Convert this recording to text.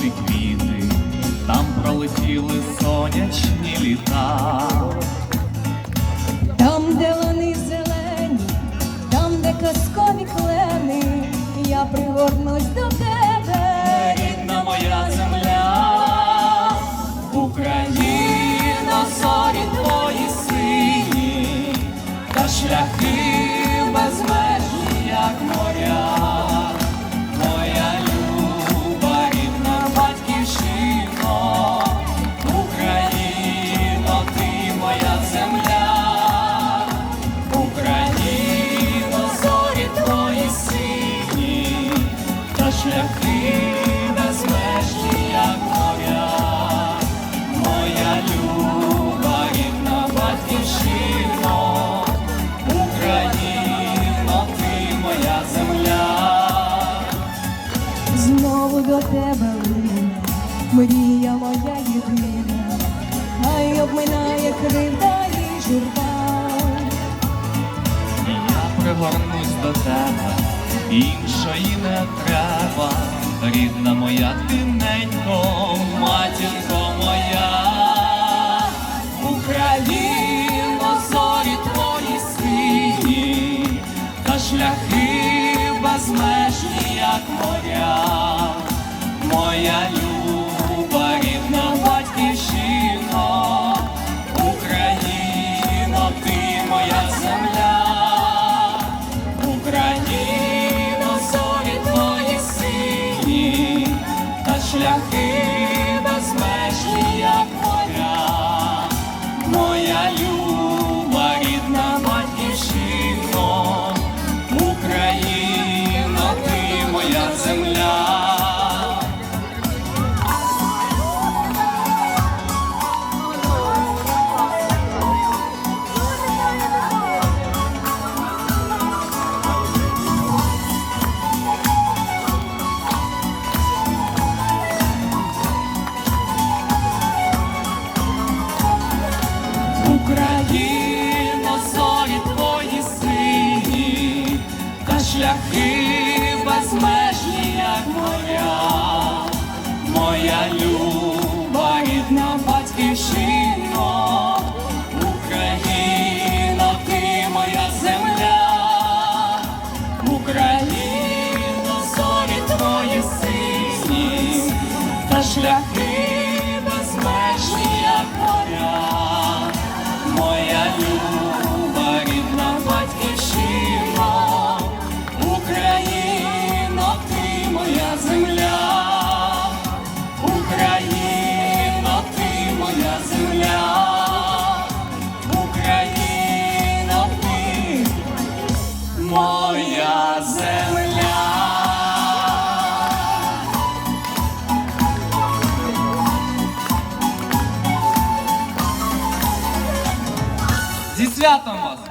жовті квіти, там пролетіли сонячні літа, там, де вони зелені, там, де казкові клени, я пригорнусь до. До тебе лине, мрія моя єдина, хай обминає кривда і журба. Я пригорнусь до тебе, іншої не треба, рідна моя тиненько, матінко моя, Україно, зорі твої сині, та шляхи безмежні, як моря, шляхи безмежні, як моря, шляхи безмежні, моря. Моя люба рідна батьківщина, Україно, ти моя земля, Україно, ти моя земля, Україно, ти моя земля. Святом вас!